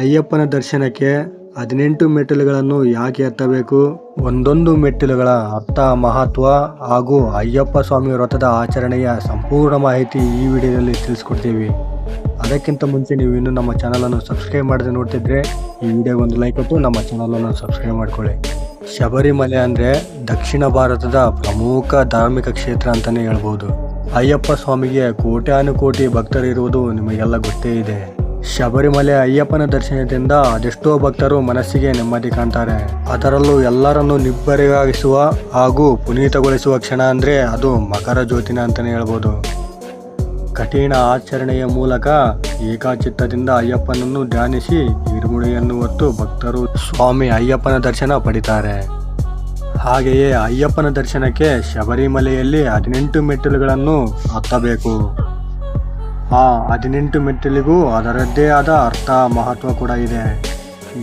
ಅಯ್ಯಪ್ಪನ ದರ್ಶನಕ್ಕೆ ಹದಿನೆಂಟು ಮೆಟ್ಟಿಲುಗಳನ್ನು ಯಾಕೆ ಎತ್ತಬೇಕು? ಒಂದೊಂದು ಮೆಟ್ಟಿಲುಗಳ ಅರ್ಥ, ಮಹತ್ವ ಹಾಗೂ ಅಯ್ಯಪ್ಪ ಸ್ವಾಮಿ ವ್ರತದ ಆಚರಣೆಯ ಸಂಪೂರ್ಣ ಮಾಹಿತಿ ಈ ವಿಡಿಯೋದಲ್ಲಿ ತಿಳಿಸ್ಕೊಡ್ತೀವಿ. ಅದಕ್ಕಿಂತ ಮುಂಚೆ ನೀವು ಇನ್ನೂ ನಮ್ಮ ಚಾನಲನ್ನು ಸಬ್ಸ್ಕ್ರೈಬ್ ಮಾಡದೆ ನೋಡ್ತಿದ್ರೆ ಈ ವಿಡಿಯೋಗೆ ಒಂದು ಲೈಕ್ ಕೊಟ್ಟು ನಮ್ಮ ಚಾನಲನ್ನು ಸಬ್ಸ್ಕ್ರೈಬ್ ಮಾಡ್ಕೊಳ್ಳಿ. ಶಬರಿಮಲೆ ಅಂದರೆ ದಕ್ಷಿಣ ಭಾರತದ ಪ್ರಮುಖ ಧಾರ್ಮಿಕ ಕ್ಷೇತ್ರ ಅಂತಲೇ ಹೇಳ್ಬೋದು. ಅಯ್ಯಪ್ಪ ಸ್ವಾಮಿಗೆ ಕೋಟ್ಯಾನುಕೋಟಿ ಭಕ್ತರಿರುವುದು ನಿಮಗೆಲ್ಲ ಗೊತ್ತೇ ಇದೆ. ಶಬರಿಮಲೆ ಅಯ್ಯಪ್ಪನ ದರ್ಶನದಿಂದ ಅದೆಷ್ಟೋ ಭಕ್ತರು ಮನಸ್ಸಿಗೆ ನೆಮ್ಮದಿ ಕಾಣ್ತಾರೆ. ಅದರಲ್ಲೂ ಎಲ್ಲರನ್ನು ನಿಬ್ಬರಿಗಾಗಿಸುವ ಹಾಗೂ ಪುನೀತಗೊಳಿಸುವ ಕ್ಷಣ ಅಂದರೆ ಅದು ಮಕರ ಜ್ಯೋತಿನ ಅಂತಲೇ ಹೇಳ್ಬೋದು. ಕಠಿಣ ಆಚರಣೆಯ ಮೂಲಕ ಏಕಾಚಿತ್ತದಿಂದ ಅಯ್ಯಪ್ಪನನ್ನು ಧ್ಯಾನಿಸಿ ಇರುಮುಡಿಯನ್ನು ಹೊತ್ತು ಭಕ್ತರು ಸ್ವಾಮಿ ಅಯ್ಯಪ್ಪನ ದರ್ಶನ ಪಡಿತಾರೆ. ಹಾಗೆಯೇ ಅಯ್ಯಪ್ಪನ ದರ್ಶನಕ್ಕೆ ಶಬರಿಮಲೆಯಲ್ಲಿ ಹದಿನೆಂಟು ಮೆಟ್ಟಿಲುಗಳನ್ನು ಹತ್ತಬೇಕು. ಆ ಹದಿನೆಂಟು ಮೆಟ್ಟಿಲಿಗೂ ಅದರದ್ದೇ ಆದ ಅರ್ಥ ಮಹತ್ವ ಕೂಡ ಇದೆ.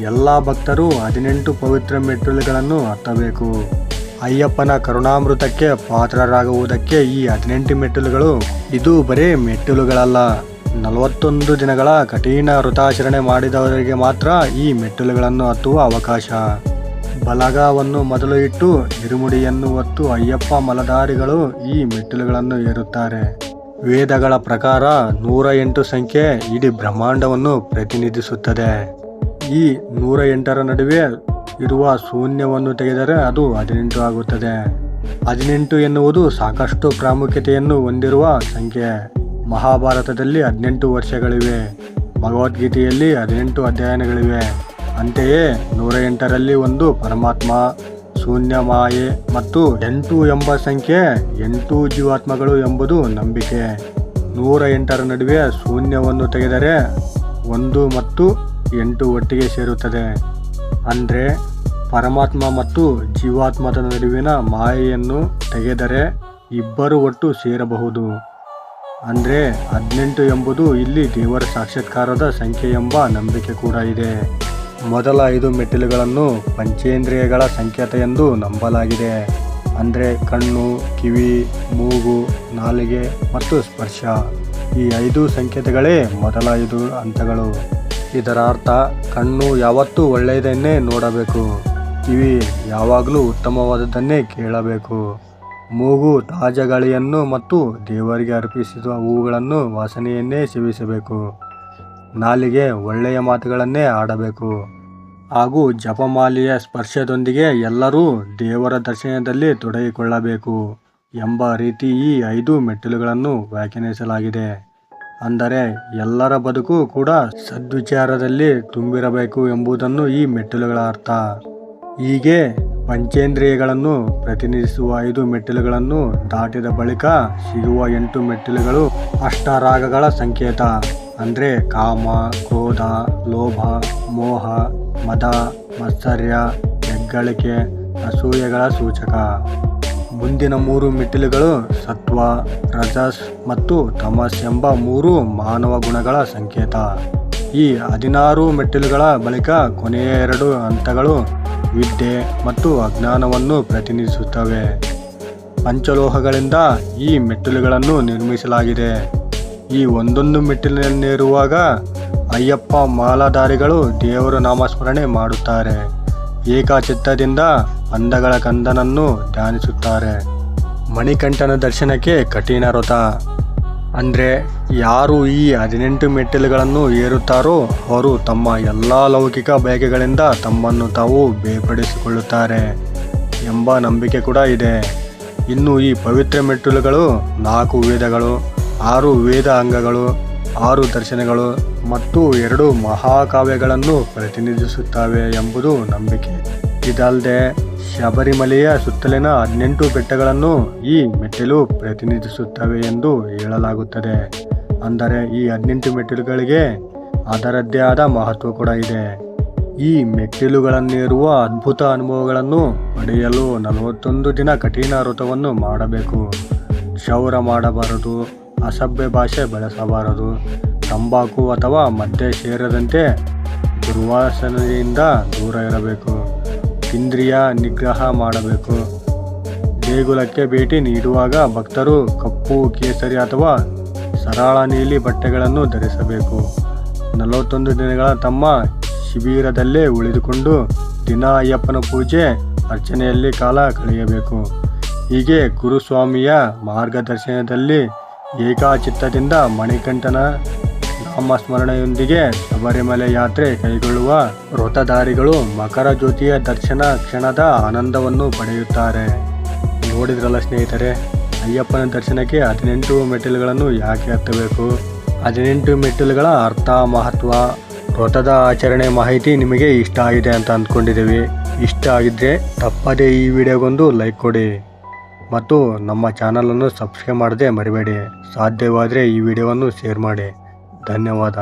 ಎಲ್ಲ ಭಕ್ತರು ಹದಿನೆಂಟು ಪವಿತ್ರ ಮೆಟ್ಟಿಲುಗಳನ್ನು ಹತ್ತಬೇಕು. ಅಯ್ಯಪ್ಪನ ಕರುಣಾಮೃತಕ್ಕೆ ಪಾತ್ರರಾಗುವುದಕ್ಕೆ ಈ ಹದಿನೆಂಟು ಮೆಟ್ಟಿಲುಗಳು ಇದು ಬರೀ ಮೆಟ್ಟಿಲುಗಳಲ್ಲ. ನಲವತ್ತೊಂದು ದಿನಗಳ ಕಠಿಣ ವೃತಾಚರಣೆ ಮಾಡಿದವರಿಗೆ ಮಾತ್ರ ಈ ಮೆಟ್ಟಿಲುಗಳನ್ನು ಹತ್ತುವ ಅವಕಾಶ. ಬಲಗವನ್ನು ಮೊದಲು ಇಟ್ಟು, ಇರುಮುಡಿಯನ್ನು ಹೊತ್ತು ಅಯ್ಯಪ್ಪ ಮಲಧಾರಿಗಳು ಈ ಮೆಟ್ಟಿಲುಗಳನ್ನು ಏರುತ್ತಾರೆ. ವೇದಗಳ ಪ್ರಕಾರ ನೂರ ಎಂಟು ಸಂಖ್ಯೆ ಇಡೀ ಬ್ರಹ್ಮಾಂಡವನ್ನು ಪ್ರತಿನಿಧಿಸುತ್ತದೆ. ಈ ನೂರ ಎಂಟರ ನಡುವೆ ಇರುವ ಶೂನ್ಯವನ್ನು ತೆಗೆದರೆ ಅದು ಹದಿನೆಂಟು ಆಗುತ್ತದೆ. ಹದಿನೆಂಟು ಎನ್ನುವುದು ಸಾಕಷ್ಟು ಪ್ರಾಮುಖ್ಯತೆಯನ್ನು ಹೊಂದಿರುವ ಸಂಖ್ಯೆ. ಮಹಾಭಾರತದಲ್ಲಿ ಹದಿನೆಂಟು ವರ್ಷಗಳಿವೆ. ಭಗವದ್ಗೀತೆಯಲ್ಲಿ ಹದಿನೆಂಟು ಅಧ್ಯಯನಗಳಿವೆ. ಅಂತೆಯೇ ನೂರ ಎಂಟರಲ್ಲಿ ಒಂದು ಪರಮಾತ್ಮ. ಶೂನ್ಯ ಮಾಯೆ ಮತ್ತು ಎಂಟು ಎಂಬ ಸಂಖ್ಯೆ, ಎಂಟು ಜೀವಾತ್ಮಗಳು ಎಂಬುದು ನಂಬಿಕೆ. ನೂರ ಎಂಟರ ನಡುವೆ ಶೂನ್ಯವನ್ನು ತೆಗೆದರೆ ಒಂದು ಮತ್ತು ಎಂಟು ಒಟ್ಟಿಗೆ ಸೇರುತ್ತದೆ. ಅಂದರೆ ಪರಮಾತ್ಮ ಮತ್ತು ಜೀವಾತ್ಮದ ನಡುವಿನ ಮಾಯೆಯನ್ನು ತೆಗೆದರೆ ಇಬ್ಬರು ಒಟ್ಟು ಸೇರಬಹುದು. ಅಂದರೆ ಹದಿನೆಂಟು ಎಂಬುದು ಇಲ್ಲಿ ದೇವರ ಸಾಕ್ಷಾತ್ಕಾರದ ಸಂಖ್ಯೆ ಎಂಬ ನಂಬಿಕೆ ಕೂಡ ಇದೆ. ಮೊದಲ ಐದು ಮೆಟ್ಟಿಲುಗಳನ್ನು ಪಂಚೇಂದ್ರಿಯಗಳ ಸಂಕೇತ ಎಂದು ನಂಬಲಾಗಿದೆ. ಅಂದರೆ ಕಣ್ಣು, ಕಿವಿ, ಮೂಗು, ನಾಲಿಗೆ ಮತ್ತು ಸ್ಪರ್ಶ. ಈ ಐದು ಸಂಕೇತಗಳೇ ಮೊದಲ ಐದು ಹಂತಗಳು. ಇದರ ಅರ್ಥ ಕಣ್ಣು ಯಾವತ್ತೂ ಒಳ್ಳೆಯದನ್ನೇ ನೋಡಬೇಕು. ಕಿವಿ ಯಾವಾಗಲೂ ಉತ್ತಮವಾದದ್ದನ್ನೇ ಕೇಳಬೇಕು. ಮೂಗು ತಾಜಾ ಗಾಳಿಯನ್ನು ಮತ್ತು ದೇವರಿಗೆ ಅರ್ಪಿಸಿದ ಹೂಗಳನ್ನು ವಾಸನೆಯನ್ನೇ ಸೇವಿಸಬೇಕು. ನಾಲಿಗೆ ಒಳ್ಳೆಯ ಮಾತುಗಳನ್ನೇ ಆಡಬೇಕು. ಹಾಗೂ ಜಪಮಾಲೆಯ ಸ್ಪರ್ಶದೊಂದಿಗೆ ಎಲ್ಲರೂ ದೇವರ ದರ್ಶನದಲ್ಲಿ ತೊಡಗಿಕೊಳ್ಳಬೇಕು ಎಂಬ ರೀತಿ ಈ ಐದು ಮೆಟ್ಟಿಲುಗಳನ್ನು ವ್ಯಾಖ್ಯಾನಿಸಲಾಗಿದೆ. ಅಂದರೆ ಎಲ್ಲರ ಬದುಕು ಕೂಡ ಸದ್ವಿಚಾರದಲ್ಲಿ ತುಂಬಿರಬೇಕು ಎಂಬುದನ್ನು ಈ ಮೆಟ್ಟಿಲುಗಳ ಅರ್ಥ. ಹೀಗೆ ಪಂಚೇಂದ್ರಿಯಗಳನ್ನು ಪ್ರತಿನಿಧಿಸುವ ಐದು ಮೆಟ್ಟಿಲುಗಳನ್ನು ದಾಟಿದ ಬಳಿಕ ಸಿಗುವ ಎಂಟು ಮೆಟ್ಟಿಲುಗಳು ಅಷ್ಟರಾಗಗಳ ಸಂಕೇತ. ಅಂದರೆ ಕಾಮ, ಕ್ರೋಧ, ಲೋಭ, ಮೋಹ, ಮದ, ಮತ್ಸರ್ಯ, ಹೆಗ್ಗಳಿಕೆ, ಅಸೂಯೆಗಳ ಸೂಚಕ. ಮುಂದಿನ ಮೂರು ಮೆಟ್ಟಿಲುಗಳು ಸತ್ವ, ರಜಸ್ ಮತ್ತು ತಮಸ್ ಎಂಬ ಮೂರು ಮಾನವ ಗುಣಗಳ ಸಂಕೇತ. ಈ ಹದಿನಾರು ಮೆಟ್ಟಿಲುಗಳ ಬಳಿಕ ಕೊನೆಯ ಎರಡು ಹಂತಗಳು ವಿದ್ಯೆ ಮತ್ತು ಅಜ್ಞಾನವನ್ನು ಪ್ರತಿನಿಧಿಸುತ್ತವೆ. ಪಂಚಲೋಹಗಳಿಂದ ಈ ಮೆಟ್ಟಿಲುಗಳನ್ನು ನಿರ್ಮಿಸಲಾಗಿದೆ. ಈ ಒಂದೊಂದು ಮೆಟ್ಟಿಲಿನಲ್ಲಿರುವಾಗ ಅಯ್ಯಪ್ಪ ಮಾಲಾಧಾರಿಗಳು ದೇವರ ನಾಮಸ್ಮರಣೆ ಮಾಡುತ್ತಾರೆ. ಏಕಾಚಿತ್ತದಿಂದ ಅಂದಗಳ ಕಂದನನ್ನು ಧ್ಯಾನಿಸುತ್ತಾರೆ. ಮಣಿಕಂಠನ ದರ್ಶನಕ್ಕೆ ಕಠಿಣ ವ್ರತ ಅಂದರೆ ಯಾರು ಈ ಹದಿನೆಂಟು ಮೆಟ್ಟಿಲುಗಳನ್ನು ಏರುತ್ತಾರೋ ಅವರು ತಮ್ಮ ಎಲ್ಲ ಲೌಕಿಕ ಬಯಕೆಗಳಿಂದ ತಮ್ಮನ್ನು ತಾವು ಬೇರ್ಪಡಿಸಿಕೊಳ್ಳುತ್ತಾರೆ ಎಂಬ ನಂಬಿಕೆ ಕೂಡ ಇದೆ. ಇನ್ನು ಈ ಪವಿತ್ರ ಮೆಟ್ಟಿಲುಗಳು ನಾಲ್ಕು ವೇದಗಳು ಆರು ವೇದ ಅಂಗಗಳು, ಆರು ದರ್ಶನಗಳು ಮತ್ತು ಎರಡು ಮಹಾಕಾವ್ಯಗಳನ್ನು ಪ್ರತಿನಿಧಿಸುತ್ತವೆ ಎಂಬುದು ನಂಬಿಕೆ. ಇದಲ್ಲದೆ ಶಬರಿಮಲೆಯ ಸುತ್ತಲಿನ ಹದಿನೆಂಟು ಬೆಟ್ಟಗಳನ್ನು ಈ ಮೆಟ್ಟಿಲು ಪ್ರತಿನಿಧಿಸುತ್ತವೆ ಎಂದು ಹೇಳಲಾಗುತ್ತದೆ. ಅಂದರೆ ಈ ಹದಿನೆಂಟು ಮೆಟ್ಟಿಲುಗಳಿಗೆ ಅದರದ್ದೇ ಆದ ಮಹತ್ವ ಕೂಡ ಇದೆ. ಈ ಮೆಟ್ಟಿಲುಗಳನ್ನಿರುವ ಅದ್ಭುತ ಅನುಭವಗಳನ್ನು ಪಡೆಯಲು ನಲವತ್ತೊಂದು ದಿನ ಕಠಿಣ ವ್ರತವನ್ನು ಮಾಡಬೇಕು. ಕ್ಷೌರ ಮಾಡಬಾರದು. ಅಸಭ್ಯ ಭಾಷೆ ಬಳಸಬಾರದು. ತಂಬಾಕು ಅಥವಾ ಮದ್ಯ ಸೇರದಂತೆ ದುರ್ವಾಸನೆಯಿಂದ ದೂರ ಇರಬೇಕು. ಇಂದ್ರಿಯ ನಿಗ್ರಹ ಮಾಡಬೇಕು. ದೇಗುಲಕ್ಕೆ ಭೇಟಿ ನೀಡುವಾಗ ಭಕ್ತರು ಕಪ್ಪು, ಕೇಸರಿ ಅಥವಾ ಸರಳ ನೀಲಿ ಬಟ್ಟೆಗಳನ್ನು ಧರಿಸಬೇಕು. ನಲವತ್ತೊಂದು ದಿನಗಳ ತಮ್ಮ ಶಿಬಿರದಲ್ಲೇ ಉಳಿದುಕೊಂಡು ದಿನ ಅಯ್ಯಪ್ಪನ ಪೂಜೆ, ಅರ್ಚನೆಯಲ್ಲಿ ಕಾಲ ಕಳೆಯಬೇಕು. ಹೀಗೆ ಗುರುಸ್ವಾಮಿಯ ಮಾರ್ಗದರ್ಶನದಲ್ಲಿ ಏಕಾಚಿತ್ತದಿಂದ ಮಣಿಕಂಠನ ನಾಮಸ್ಮರಣೆಯೊಂದಿಗೆ ಶಬರಿಮಲೆ ಯಾತ್ರೆ ಕೈಗೊಳ್ಳುವ ವ್ರತಧಾರಿಗಳು ಮಕರ ಜ್ಯೋತಿಯ ದರ್ಶನ ಕ್ಷಣದ ಆನಂದವನ್ನು ಪಡೆಯುತ್ತಾರೆ. ನೋಡಿದ್ರಲ್ಲ ಸ್ನೇಹಿತರೆ, ಅಯ್ಯಪ್ಪನ ದರ್ಶನಕ್ಕೆ ಹದಿನೆಂಟು ಮೆಟ್ಟಿಲುಗಳನ್ನು ಯಾಕೆ ಹತ್ತಬೇಕು? ಹದಿನೆಂಟು ಮೆಟ್ಟಿಲುಗಳ ಅರ್ಥ, ಮಹತ್ವ ವ್ರತದ ಆಚರಣೆ ಮಾಹಿತಿ ನಿಮಗೆ ಇಷ್ಟ ಆಗಿದೆ ಅಂತ ಅಂದ್ಕೊಂಡಿದ್ದೀವಿ. ಇಷ್ಟ ಆಗಿದ್ರೆ ತಪ್ಪದೇ ಈ ವಿಡಿಯೋಗೊಂದು ಲೈಕ್ ಕೊಡಿ. ಮತ್ತು ನಮ್ಮ ಚಾನಲನ್ನು ಸಬ್ಸ್ಕ್ರೈಬ್ ಮಾಡದೆ ಮರಿಬೇಡಿ. ಸಾಧ್ಯವಾದರೆ ಈ ವಿಡಿಯೋವನ್ನು ಶೇರ್ ಮಾಡಿ. ಧನ್ಯವಾದ.